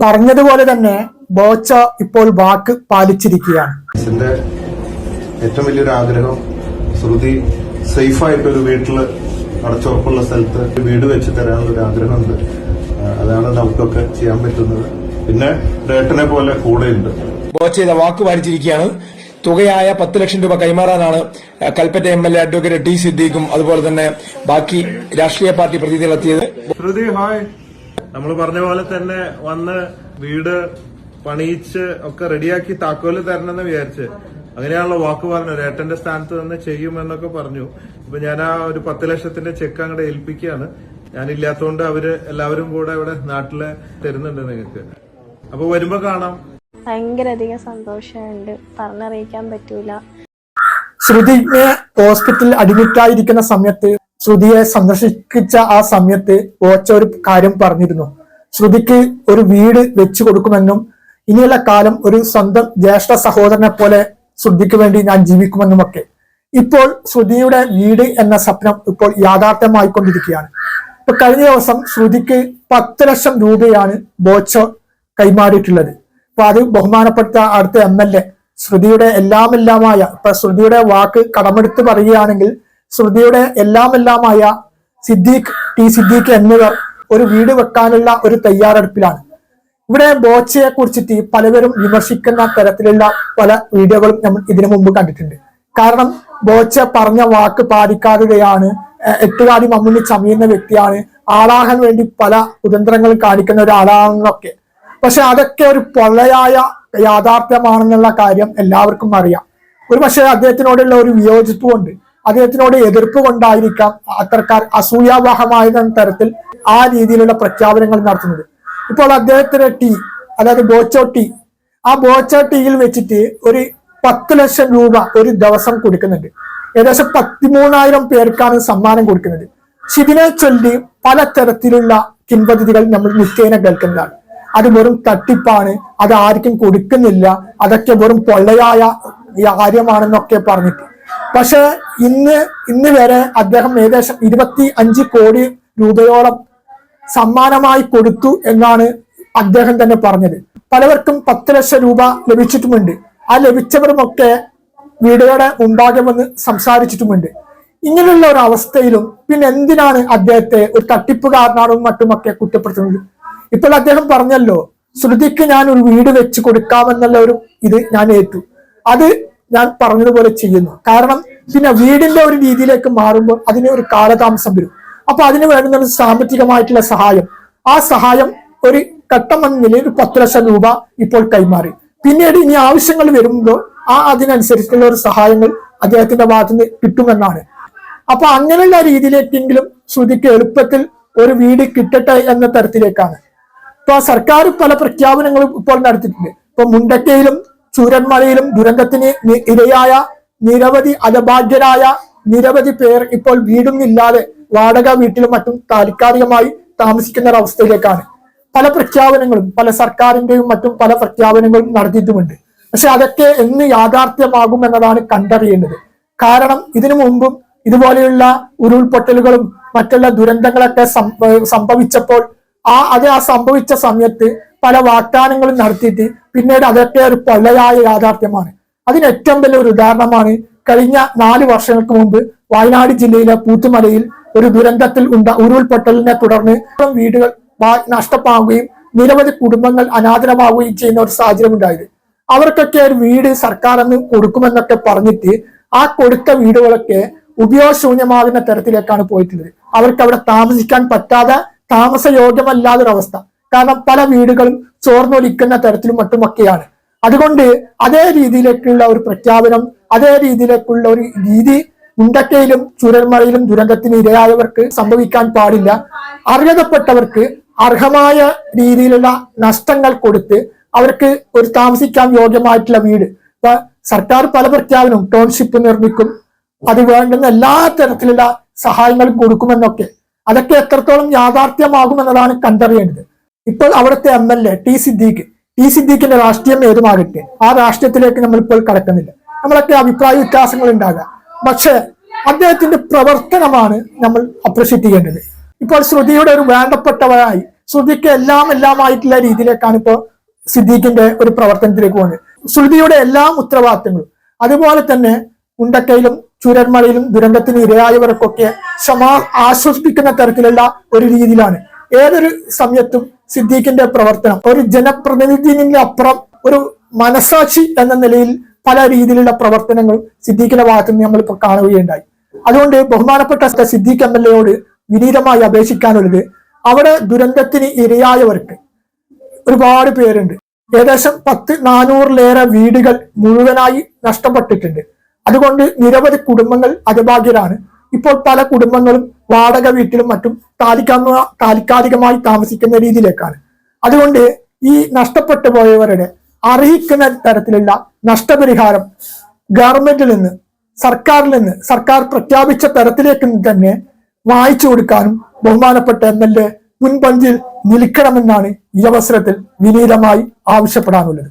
പറഞ്ഞതുപോലെ തന്നെ ബോച്ച ഇപ്പോൾ വാക്ക് പാലിച്ചിരിക്കുകയാണ്. ഏറ്റവും വലിയൊരു ആഗ്രഹം ശ്രുതി സേഫായിട്ടൊരു വീട്ടിൽ അടച്ചുറപ്പുള്ള സ്ഥലത്ത് വീട് വെച്ച് തരാനുള്ള ഒരു ആഗ്രഹമുണ്ട്. അതാണ് നമുക്കൊക്കെ ചെയ്യാൻ പറ്റുന്നത്. പിന്നെ ഏട്ടനെ പോലെ കൂടെയുണ്ട് ബോച്ച ചെയ്ത വാക്ക് പാലിച്ചിരിക്കുകയാണ്. തുകയായ പത്ത് ലക്ഷം രൂപ കൈമാറാനാണ് Kalpetta M L A advocate T സിദ്ദീഖും അതുപോലെ തന്നെ ബാക്കി രാഷ്ട്രീയ പാർട്ടി പ്രതിനിധികളെത്തിയത്. ശ്രുതി ഹായ്. നമ്മൾ പറഞ്ഞ പോലെ തന്നെ വന്ന് വീട് പണിയിച്ച് ഒക്കെ റെഡിയാക്കി താക്കോൽ തരണമെന്ന് വിചാരിച്ച്. അങ്ങനെയാണല്ലോ വാക്ക് പറഞ്ഞു ഏട്ടന്റെ സ്ഥാനത്ത് തന്നെ ചെയ്യുമെന്നൊക്കെ പറഞ്ഞു. ഇപ്പൊ ഞാൻ ആ ഒരു പത്ത് ലക്ഷത്തിന്റെ ചെക്ക് അങ്ങോട്ട് ഏൽപ്പിക്കുകയാണ്. ഞാനില്ലാത്തതുകൊണ്ട് അവർ എല്ലാവരും കൂടെ ഇവിടെ നാട്ടിൽ തരുന്നുണ്ട് നിങ്ങൾക്ക്. അപ്പൊ വരുമ്പോ കാണാം. ഭയങ്കര അധികം സന്തോഷമുണ്ട്. പറഞ്ഞറിയിക്കാൻ പറ്റൂല. ശ്രുതി ഹോസ്പിറ്റലിൽ അഡ്മിറ്റ് ആയിരിക്കുന്ന സമയത്ത് ശ്രുതിയെ സന്ദർശിച്ച ആ സമയത്ത് ഓച്ച ഒരു കാര്യം പറഞ്ഞിരുന്നു. ശ്രുതിക്ക് ഒരു വീട് വെച്ചു കൊടുക്കുമെന്നും ഇനിയുള്ള കാലം ഒരു സ്വന്തം ജ്യേഷ്ഠ സഹോദരനെ പോലെ ശ്രുതിക്ക് വേണ്ടി ഞാൻ ജീവിക്കുമെന്നുമൊക്കെ. ഇപ്പോൾ ശ്രുതിയുടെ വീട് എന്ന സ്വപ്നം ഇപ്പോൾ യാഥാർത്ഥ്യമായിക്കൊണ്ടിരിക്കുകയാണ്. ഇപ്പൊ കഴിഞ്ഞ ദിവസം ശ്രുതിക്ക് പത്ത് ലക്ഷം രൂപയാണ് ബോച്ചോ കൈമാറിയിട്ടുള്ളത്. അപ്പൊ അത് ബഹുമാനപ്പെട്ട അടുത്ത എം എൽ എ ശ്രുതിയുടെ എല്ലാമെല്ലാമായ ഇപ്പൊ ശ്രുതിയുടെ വാക്ക് കടമെടുത്ത് പറയുകയാണെങ്കിൽ ശ്രുതിയുടെ എല്ലാമെല്ലാമായ സിദ്ദീഖ് ടി സിദ്ദീഖ് എന്നിവർ ഒരു വീട് വെക്കാനുള്ള ഒരു തയ്യാറെടുപ്പിലാണ്. ഇവിടെ ബോച്ചയെ കുറിച്ചിട്ട് പലവരും വിമർശിക്കുന്ന തരത്തിലുള്ള പല വീഡിയോകളും നമ്മൾ ഇതിനു മുമ്പ് കണ്ടിട്ടുണ്ട്. കാരണം ബോച്ച പറഞ്ഞ വാക്ക് പാലിക്കാതെയാണ് എട്ടുകാടി മമ്മൂണി ചമയുന്ന വ്യക്തിയാണ് ആളാകാൻ വേണ്ടി പല കുതന്ത്രങ്ങളും കാണിക്കുന്ന ഒരാളാണെന്നൊക്കെ. പക്ഷെ അതൊക്കെ ഒരു പൊള്ളയായ യാഥാർത്ഥ്യമാണെന്നുള്ള കാര്യം എല്ലാവർക്കും അറിയാം. ഒരു പക്ഷേ അദ്ദേഹത്തിനോടുള്ള ഒരു വിയോജിപ്പ് കൊണ്ട് അദ്ദേഹത്തിനോട് എതിർപ്പ് കൊണ്ടായിരിക്കാം അത്തരക്കാർ അസൂയാവാഹമായ തരത്തിൽ ആ രീതിയിലുള്ള പ്രഖ്യാപനങ്ങൾ നടത്തുന്നത്. ഇപ്പോൾ അദ്ദേഹത്തിന്റെ ടീ അതായത് ബോച്ചോ ടീ ആ ബോച്ചോ ടീയിൽ വെച്ചിട്ട് ഒരു പത്ത് ലക്ഷം രൂപ ഒരു ദിവസം കൊടുക്കുന്നുണ്ട്. ഏകദേശം പത്തിമൂന്നായിരം പേർക്കാണ് സമ്മാനം കൊടുക്കുന്നത്. ഇതിനെ ചൊല്ലി പലതരത്തിലുള്ള കിംവദതികൾ നമ്മൾ നിത്യേന കേൾക്കുന്നതാണ്. അത് വെറും തട്ടിപ്പാണ്. അത് ആർക്കും കൊടുക്കുന്നില്ല. അതൊക്കെ വെറും പൊള്ളയായ കാര്യമാണെന്നൊക്കെ പറഞ്ഞിട്ട്. പക്ഷെ ഇന്ന് ഇന്ന് വരെ അദ്ദേഹം ഏകദേശം ഇരുപത്തി അഞ്ച് കോടി രൂപയോളം സമ്മാനമായി കൊടുത്തു എന്നാണ് അദ്ദേഹം തന്നെ പറഞ്ഞത്. പലവർക്കും പത്ത് ലക്ഷം രൂപ ലഭിച്ചിട്ടുമുണ്ട്. ആ ലഭിച്ചവരുമൊക്കെ വീടുകളുടെ ഉണ്ടാകുമെന്ന് സംസാരിച്ചിട്ടുമുണ്ട്. ഇങ്ങനെയുള്ള ഒരു അവസ്ഥയിലും പിന്നെ എന്തിനാണ് അദ്ദേഹത്തെ ഒരു തട്ടിപ്പുകാരനാണും മറ്റുമൊക്കെ കുറ്റപ്പെടുത്തുന്നത്? ഇപ്പോൾ അദ്ദേഹം പറഞ്ഞല്ലോ ശ്രുതിക്ക് ഞാൻ ഒരു വീട് വെച്ച് കൊടുക്കാമെന്നുള്ള ഒരു ഇത് ഞാൻ ഏറ്റു. അത് ഞാൻ പറഞ്ഞതുപോലെ ചെയ്യുന്നു. കാരണം പിന്നെ വീടിന്റെ ഒരു രീതിയിലേക്ക് മാറുമ്പോൾ അതിന് ഒരു കാലതാമസം വരും. അപ്പൊ അതിന് വേണ്ടുന്ന സാമ്പത്തികമായിട്ടുള്ള സഹായം. ആ സഹായം ഒരു ഘട്ടം എന്ന നിലയിൽ ഒരു പത്ത് ലക്ഷം രൂപ ഇപ്പോൾ കൈമാറി. പിന്നീട് ഇനി ആവശ്യങ്ങൾ വരുമ്പോൾ ആ അതിനനുസരിച്ചുള്ള ഒരു സഹായങ്ങൾ അദ്ദേഹത്തിന്റെ ഭാഗത്തുനിന്ന് കിട്ടുമെന്നാണ്. അപ്പൊ അങ്ങനെയുള്ള രീതിയിലേക്കെങ്കിലും ശ്രുതിക്ക് എളുപ്പത്തിൽ ഒരു വീട് കിട്ടട്ടെ എന്ന തരത്തിലേക്കാണ്. ഇപ്പൊ സർക്കാർ പല പ്രഖ്യാപനങ്ങളും ഇപ്പോൾ നടത്തിയിട്ടുണ്ട്. ഇപ്പൊ മുണ്ടക്കയിലും ചൂരന്മലയിലും ദുരന്തത്തിന് ഇരയായ നിരവധി അലഭാഗ്യരായ നിരവധി പേർ ഇപ്പോൾ വീടും ഇല്ലാതെ വാടക വീട്ടിലും മറ്റും താൽക്കാലികമായി താമസിക്കുന്ന ഒരവസ്ഥയിലേക്കാണ് പല പ്രഖ്യാപനങ്ങളും പല സർക്കാരിന്റെയും മറ്റും പല പ്രഖ്യാപനങ്ങളും നടത്തിയിട്ടുമുണ്ട്. പക്ഷെ അതൊക്കെ എന്ന് യാഥാർത്ഥ്യമാകും എന്നതാണ് കണ്ടറിയേണ്ടത്. കാരണം ഇതിനു മുമ്പും ഇതുപോലെയുള്ള ഉരുൾപൊട്ടലുകളും മറ്റുള്ള ദുരന്തങ്ങളൊക്കെ സംഭവിച്ചപ്പോൾ ആ അത് ആ സംഭവിച്ച സമയത്ത് പല വാഗ്ദാനങ്ങളും നടത്തിയിട്ട് പിന്നീട് അതൊക്കെ ഒരു പൊള്ളയായ യാഥാർത്ഥ്യമാണ്. അതിന് ഏറ്റവും വലിയ ഒരു ഉദാഹരണമാണ് കഴിഞ്ഞ നാല് വർഷങ്ങൾക്ക് മുമ്പ് വയനാട് ജില്ലയിലെ പൂത്തുമലയിൽ ഒരു ദുരന്തത്തിൽ ഉണ്ട ഉരുൾപൊട്ടലിനെ തുടർന്ന് വീടുകൾ നഷ്ടപ്പെടുകയും നിരവധി കുടുംബങ്ങൾ അനാഥരമാവുകയും ചെയ്യുന്ന ഒരു സാഹചര്യം ഉണ്ടായത്. അവർക്കൊക്കെ ഒരു വീട് സർക്കാർ എന്ന് കൊടുക്കുമെന്നൊക്കെ പറഞ്ഞിട്ട് ആ കൊടുത്ത വീടുകളൊക്കെ ഉപയോഗശൂന്യമാകുന്ന തരത്തിലേക്കാണ് പോയിട്ടുള്ളത്. അവർക്ക് അവിടെ താമസിക്കാൻ പറ്റാതെ താമസയോഗ്യമല്ലാത്തൊരവസ്ഥ. കാരണം പല വീടുകളും ചോർന്നൊലിക്കുന്ന തരത്തിലും മറ്റുമൊക്കെയാണ്. അതുകൊണ്ട് അതേ രീതിയിലേക്കുള്ള ഒരു പ്രഖ്യാപനം അതേ രീതിയിലേക്കുള്ള ഒരു രീതി മുണ്ടക്കയിലും ചുരന്മലയിലും ദുരന്തത്തിന് ഇരയായവർക്ക് സംഭവിക്കാൻ പാടില്ല. അർഹതപ്പെട്ടവർക്ക് അർഹമായ രീതിയിലുള്ള നഷ്ടങ്ങൾ കൊടുത്ത് അവർക്ക് ഒരു താമസിക്കാൻ യോഗ്യമായിട്ടുള്ള വീട്. ഇപ്പൊ സർക്കാർ പല പ്രഖ്യാപനവും ടൗൺഷിപ്പ് നിർമ്മിക്കും. അത് വേണ്ടുന്ന എല്ലാ തരത്തിലുള്ള സഹായങ്ങളും കൊടുക്കുമെന്നൊക്കെ. അതൊക്കെ എത്രത്തോളം യാഥാർത്ഥ്യമാകുമെന്നതാണ് കണ്ടറിയേണ്ടത്. ഇപ്പോൾ അവിടുത്തെ M L A T Siddique. T സിദ്ദീഖിന്റെ രാഷ്ട്രീയം ഏതുമാകട്ടെ? ആ രാഷ്ട്രീയത്തിലേക്ക് നമ്മൾ ഇപ്പോൾ കടക്കുന്നില്ല. നമ്മളൊക്കെ അഭിപ്രായ വ്യത്യാസങ്ങൾ ഉണ്ടാകാം. പക്ഷേ അദ്ദേഹത്തിന്റെ പ്രവർത്തനമാണ് നമ്മൾ അപ്രിഷ്യേറ്റ് ചെയ്യേണ്ടത് ഇപ്പോൾ ശ്രുതിയുടെ ഒരു വേണ്ടപ്പെട്ടവരായി ശ്രുതിക്ക് എല്ലാം എല്ലാം എല്ലാമായിട്ടുള്ള രീതിയിലേക്കാണ് ഇപ്പോൾ സിദ്ദീഖിന്റെ ഒരു പ്രവർത്തനത്തിലേക്ക് പോകുന്നത്. ശ്രുതിയുടെ എല്ലാ ഉത്തരവാദിത്തങ്ങളും അതുപോലെ തന്നെ ഉണ്ടക്കയിലും ചുരന്മലയിലും ദുരന്തത്തിന് ഇരയായവർക്കൊക്കെ ക്ഷമ ആശ്വസിപ്പിക്കുന്ന തരത്തിലുള്ള ഒരു രീതിയിലാണ്. ഏതൊരു സമയത്തും സിദ്ദീഖിന്റെ പ്രവർത്തനം. ഒരു ജനപ്രതിനിധിന്റെ അപ്പുറം ഒരു മനസാക്ഷി എന്ന നിലയിൽ പല രീതിയിലുള്ള പ്രവർത്തനങ്ങൾ സിദ്ദീഖിന്റെ ഭാഗത്ത് നിന്ന് നമ്മളിപ്പോൾ കാണുകയുണ്ടായി. അതുകൊണ്ട് ബഹുമാനപ്പെട്ട സിദ്ദീഖ് എം എൽ എയോട് വിനീതമായി അപേക്ഷിക്കാനുള്ളത് അവിടെ ദുരന്തത്തിന് ഇരയായവർക്ക് ഒരുപാട് പേരുണ്ട്. ഏകദേശം പത്ത് നാനൂറിലേറെ വീടുകൾ മുഴുവനായി നഷ്ടപ്പെട്ടിട്ടുണ്ട്. അതുകൊണ്ട് നിരവധി കുടുംബങ്ങൾ അജഭാഗ്യരാണ് ഇപ്പോൾ പല കുടുംബങ്ങളും വാടക വീട്ടിലും മറ്റും താലിക്കാന്ന താൽക്കാലികമായി താമസിക്കുന്ന രീതിയിലേക്കാണ്. അതുകൊണ്ട് ഈ നഷ്ടപ്പെട്ടു പോയവരുടെ അർഹിക്കുന്ന തരത്തിലുള്ള നഷ്ടപരിഹാരം ഗവൺമെന്റിൽ നിന്ന് സർക്കാരിൽ നിന്ന് സർക്കാർ പ്രഖ്യാപിച്ച തരത്തിലേക്ക് തന്നെ വായിച്ചു കൊടുക്കാനും ബഹുമാനപ്പെട്ട എം എൽ എ മുൻപന്തിയിൽ നിൽക്കണമെന്നാണ് ഈ അവസരത്തിൽ വിനീതമായി ആവശ്യപ്പെടാനുള്ളത്.